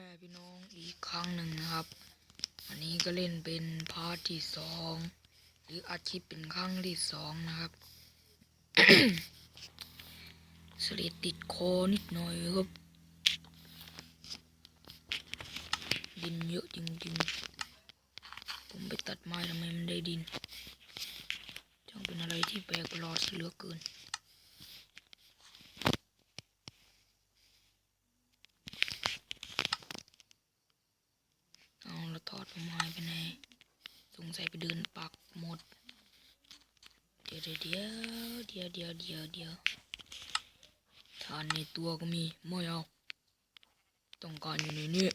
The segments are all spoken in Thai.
แม่พี่น้องอีกครั้งหนึ่งนะครับ อันนี้ก็เล่นเป็นพาร์ทที่สองหรืออาชีพเป็นครั้งที่สองนะครับสลิดติดคอนิดหน่อยครับดินเยอะจริงๆ ผมไปตัดไม้ทำไมมันได้ดินจังเป็นอะไรที่แปลกประหลาดเหลือเกิน เอาแล้วทอดผมหายไปไหนส งสัยไปเดินปักหมด เดี๋ยวเดี๋ยวเดี๋ยวเดี๋ยวเดี๋ยวเดี๋ยวทานในตัวก็มีไม่เอาต้องการอยู่ในนี้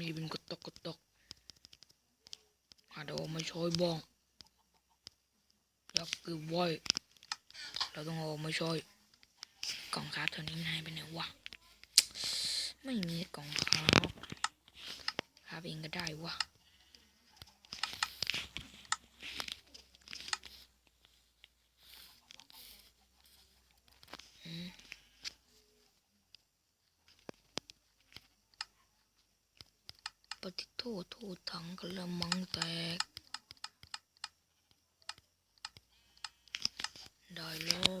นี่เป็นกระตกกระตกอาจจะเอามาช่วยบ้องยากเก็บไว้เราต้องเอามาช่วยกล่องการ์ดเท่านี้มันหายไปไหนวะไม่มีกล่องครับครับ เองก็ได้วะปฏิโทษโทษถังกระมังแตก ได้แล้ว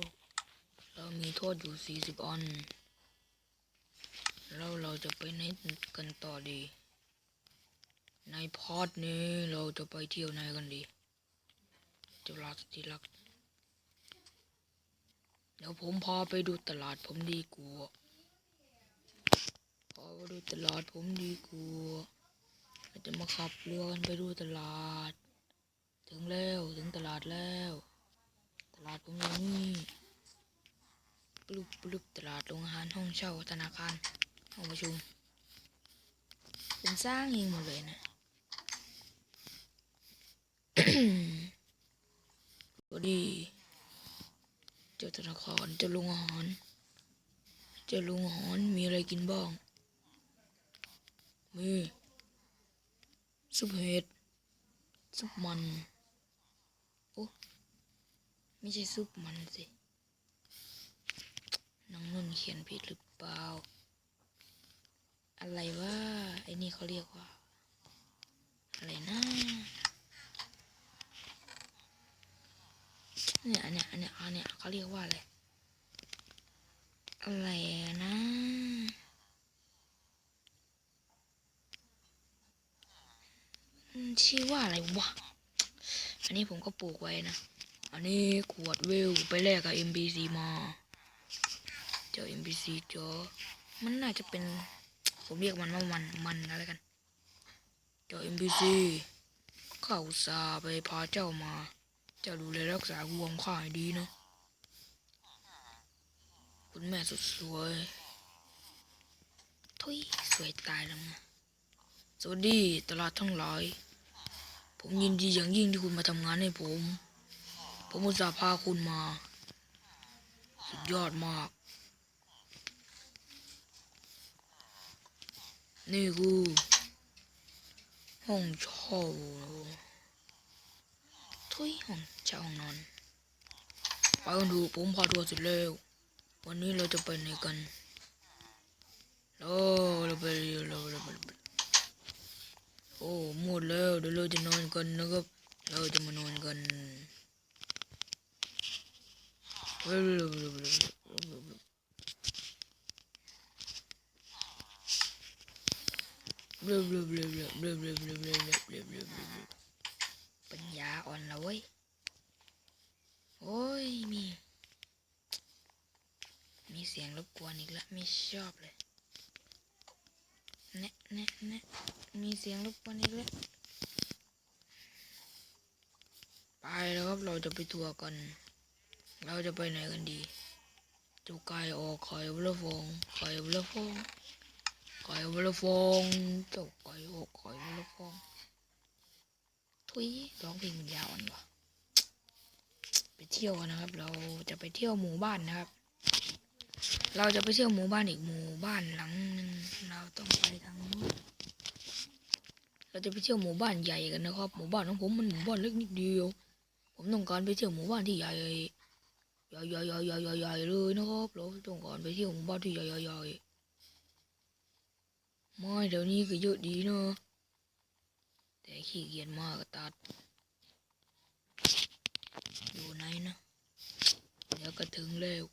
เรามีโทษอยู่สี่สิบอันแล้วเราจะไปไหนกันต่อดี ในพอดนี้เราจะไปเที่ยวไหนกันดีเจ้าลักที่รัก เดี๋ยวผมพาไปดูตลาดผมดีกว่าพาไปดูตลาดผมดีกว่าเราจะมาขับเรือกันไปดูตลาด ถึงแล้วถึงตลาดแล้ว ตลาดผมอยู่นี่ปลุบปลุบตลาดโรงอาหารห้องเช่าธนาคารห้องประชุมเป็นสร้างเองหมดเลยนะ ก็ดีเจ้าธนาคารเจ้าลุงหารเจ้าลุงหารมีอะไรกินบ้าง มีซุปเห็ดซุปมัน โอ้ไม่ใช่ซุปมันสิน้องนุ่นเขียนผิดหรือเปล่า อะไรว่าไอ้นี่เขาเรียกว่า อะไรนะ เนี่ยเนี้ยเนี้ยเนี้ยเขาเรียกว่าอะไร อะไรนะชื่อว่าอะไรวะ อันนี้ผมก็ปลูกไว้นะ อันนี้ขวดเวลไปแลกกับ MBC มาเจอ MBC เจอ มันน่าจะเป็น ผมเรียกมันว่ามันมันอะไรกัน เจ้า MBC ข้าอุตส่าไปพาเจ้ามา จ้าดูแลรักษาวัวของข้าให้ดีนะ คุณแม่สุดสวยทุยสวยตายแล้วนะสวัสดีตลาดทั้งหลาย ผมยินดีอย่างยิ่งที่คุณมาทำงานให้ผม ผมอุตส่าห์พาคุณมา สุดยอดมาก นี่คือห้องเช่า ทุยห้องเช่าห้องนอนไปกันดูผมพาทัวร์เสร็จแล้ววันนี้เราจะไปไหนกันเราเราไปเราเราไปโอ้หมดแล้วเดี๋ยวเราจะนอนกันนะครับ เราจะมานอนกันเฮ้ยเบลอเบลอเบลอเบลอเบลอเบลอเบลอเบลอเบลอเบลอ ปัญญาอ่อนแล้วเว้ย โอ้ย มี มีเสียงรบกวนอีกแล้วไม่ชอบเลยเนะเนะเนะมีเสียงรบกวนอีกแล้วไปแล้วครับเราจะไปทัวร์กัน เราจะไปไหนกันดีจ้าไก่ออกไขวัลฟองไข่วัลฟองไข่วัลฟองจ้าไก่ออกไขวัลฟอง ทุยร้องเพลงมันยาวอันวะไปเที่ยวกันนะครับ เราจะไปเที่ยวหมู่บ้านนะครับ เราจะไปเที่ยวหมู่บ้านอีกหมู่บ้านหลังหนึงเราต้องไปทางนู้นเราจะไปเที่ยวหมู่บ้านใหญ่กันนะครับ หมู่บ้านของผมมันหมู่บ้านเล็กนิดเดียว ผมต้องการไปเที่ยวหมู่บ้านที่ใหญ่ใหญ่ใหญ่ใหญ่ใหญ่ใหญ่ใหญ่เลยนะครับเราต้องการไปเที่ยวหมู่บ้านที่ใหญ่ใหญ่ใหญ่ไม่เดี๋ยวนี้ก็เยอะดีเนอะแต่ ขี้เกียจมากก็ตัดอยู่ไหนนะเดี๋ยวก็ถึงแล้ว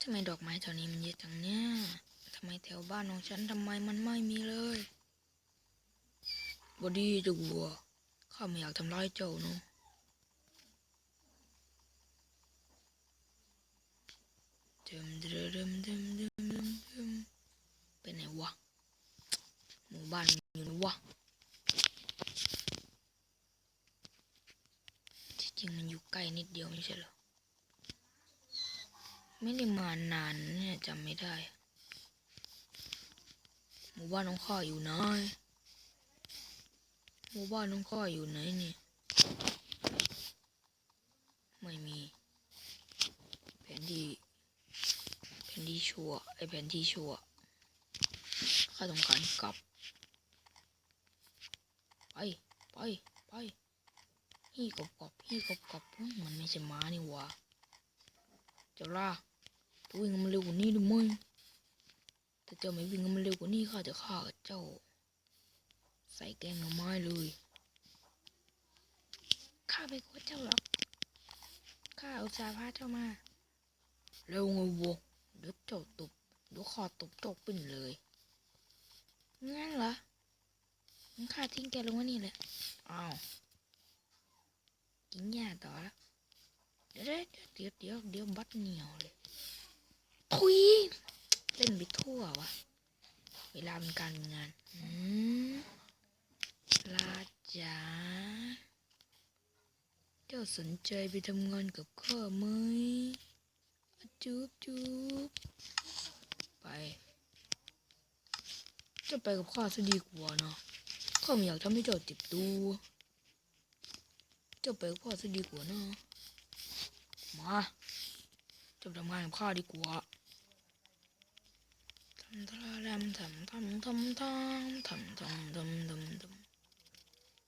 ทำไมดอกไม้แถวนี้มันเยอะจังเนี่ยทำไมแถวบ้านของฉันทำไมมันไม่มีเลยบอดีเจ้าวัวข้าไม่อยากทำร้ายเจ้าเนาะเดิมเดิมเดิมเดิมเดิมเดิมเดิมไปไหนวะ หมู่บ้านอยู่ไหนวะที่จริงมันอยู่ใกล้นิดเดียวไม่ใช่เหรอ ไม่ได้มานานเนี่ยจำไม่ได้ หมู่บ้านน้องข้าอยู่ไหนหมู่บ้านน้องข้าอยู่ไหนเนี่ย ไม่มี แผนที่แผนที่ชัวไอแผนที่ชัว ข้าต้องการกลับ ไป ไป ไปฮี่กบกบฮี่กบกบมันไม่ใช่ม้านี่หว่าเจ้าล่าวิ่งมันเร็วกว่านี้ดิมึงถ้าเจ้าไม่วิ่งมันเร็วกว่านี้ข้าจะฆ่าเจ้า ใส่แกงหน่อไม้เลยข้าไปกลัวเจ้าหรอกข้าอุตส่าห์พาเจ้ามาเร็วไงวะเดี๋ยวเจ้าตุบเดี๋ยวข้าตบเจ้าปิ้นเลย งั้นเหรองั้นข้าทิ้งแกลงไว้นี่แหละอ้าวกินหญ้าต่อแล้วเดี๋ยวเดี๋ยวเดี๋ยวเดี๋ยวบัดเหนียวเลยทุยเล่นไปทั่ววะเวลาเป็นการเป็นงานอืมลาจ๋าเจ้าสนใจไปทำงานกับข้าไหมอะจุ๊บจุ๊บไป จะไปกับข้าซะดีกว่าเนาะข้าไม่อยากทำให้เจ้าเจ็บตัวเจ้าไปกับพ่อซะดีกว่าเนอะมาจะทำงานกับข้าดีกว่าทำทะเลมทำทำทำทำทำทำทำทำทำ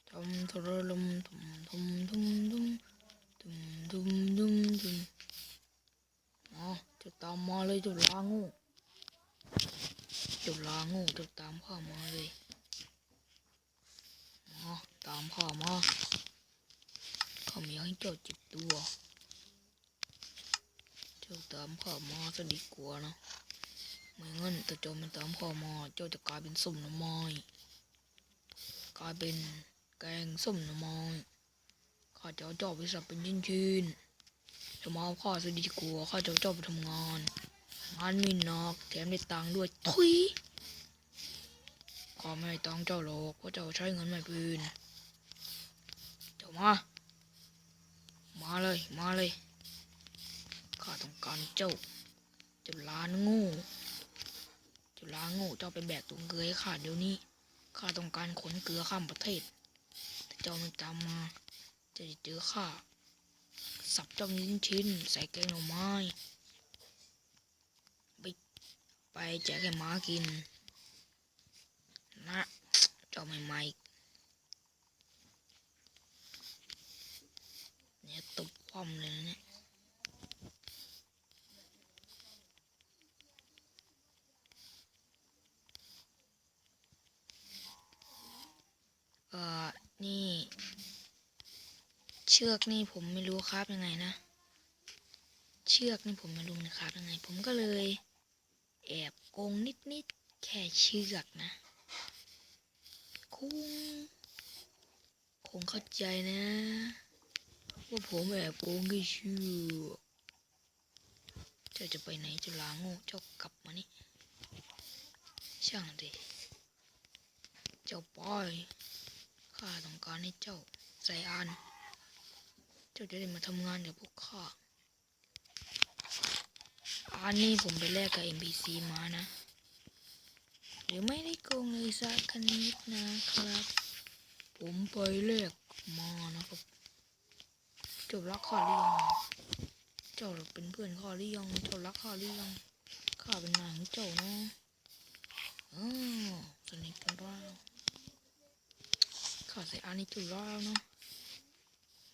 ทำทะเลมทำทำทำทำทำทำทำทำทำอ๋อเจะตามมาเลยเจะลางูเจะลางูเจะตามข้ามาเลยอ๋อตามข้ามาข้าไม่อยให้เจ้าจ็บตัวเจ้าตามข้ามาซะดีกว่านะไม่งั้นถ้าเจ้าไม่ตามข้ามาเจ้าจะกลายเป็นส้มน่อไม้กลายเป็นแกงส้มน่อไม้ข้าจะเอาเจ้าไปสับเป็นชิ้นๆจะมาเอาข้าซะดีกว่าข้าจะเอาเจ้าไปทำงาน งานม่หนักแถมได้ตังค์ด้วยทุยข้าไม่ให้ตังเจ้าหรอกเพราะเจ้าใช้เงินไม่เป็นเจ้ามา มาเลยมาเลยข้าต้องการเจ้าเจ้าล้านโงูเจ้าล้านโงูเจ้าไปแบกตุงเกลือให้ข้าเดี๋ยวนี้ข้าต้องการขนเกลือข้ามประเทศถ้าเจ้าไม่ตามมาจะเจอข้าสับเจ้าชิ้นชิ้นใส่แกงหน่อไม้ ไปแจกให้หมากินนะเจ้าไม่ไม่เนี่ยตบคว่ำเลยนะเนี่ยเอ่อ นี่ เชือกนี่ผมไม่รู้ครับยังไงนะ เชือกนี่ผมไม่รู้นะครับยังไง ผมก็เลย แอบโกงนิดๆ แค่เชือกนะคงคงเข้าใจนะ ว่าผมแอบโกงแค่เชือกเจ้าจะไปไหนเจะลาโง่เจ้ากลับมานี่ ช่างดิเจ้าปอยข้าต้องการให้เจ้าใส่อัน เจ้าจะได้มาทำงานกับพวกข้า อันนี้ผมไปแลกกับ NPC มานะ หรือไม่ได้โกงเลยสักคนิดนะครับ ผมไปแลกมานะครับจ้ารักข้าหรือยังเจ้าเป็นเพื่อนข้าหรือยังเจ้ารักข้าหรือยังข้าเป็นนายของเจ้าเนาะอ๋อสนิทกันแล้วข้าใส่อันนี้จุดแล้วเนาะ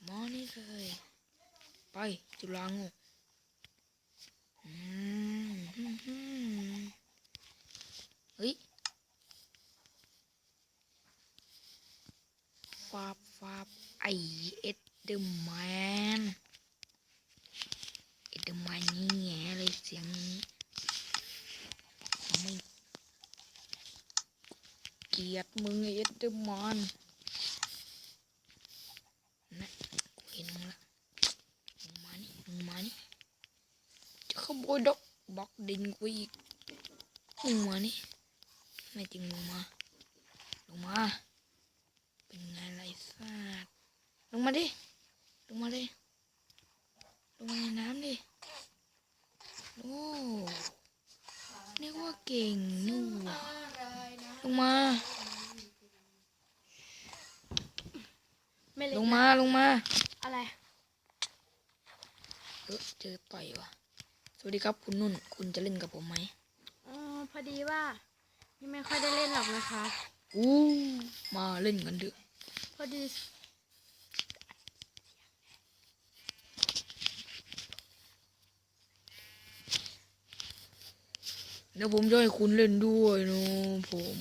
มอนี่เลย ไปจุฬางูอืมฮึ่มฮึ่ม เฮ้ยฟาบฟาบไอเอ็ดเดอร์แมนเอ็ดเดอร์แมนนี่แง่เลยเสียงไม่เกลียดมึงไอเอ็ดเดอร์แมนนะกูเห็นมึงละมึงมานี่มึงมานี่จะขโมยดอกบล็อกดินกูอีกมึงมานี่ ไม่จริงลงมา ลงมา เป็นไงไรสัตว์ลงมาดิ ลงมาดิ ลงมาในน้ำดิ โอ้นึกว่าเก่งนู่นว่ะลงมาไม่เล็กลงมา ลงมา อะไร เออเจอต่อยว่ะสวัสดีครับคุณนุ่น คุณจะเล่นกับผมไหม อ๋อ พอดีว่า ยังไม่ค่อยได้เล่นหรอกนะคะ อู้มาเล่นกันเถอะพอดีเดี๋ยวผมจะให้คุณเล่นด้วยเนาะผม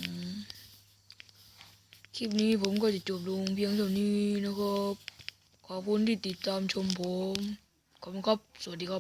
คลิปนี้ผมก็จะจบลงเพียงเท่านี้นะครับ ขอบคุณที่ติดตามชมผม ขอบคุณครับ สวัสดีครับ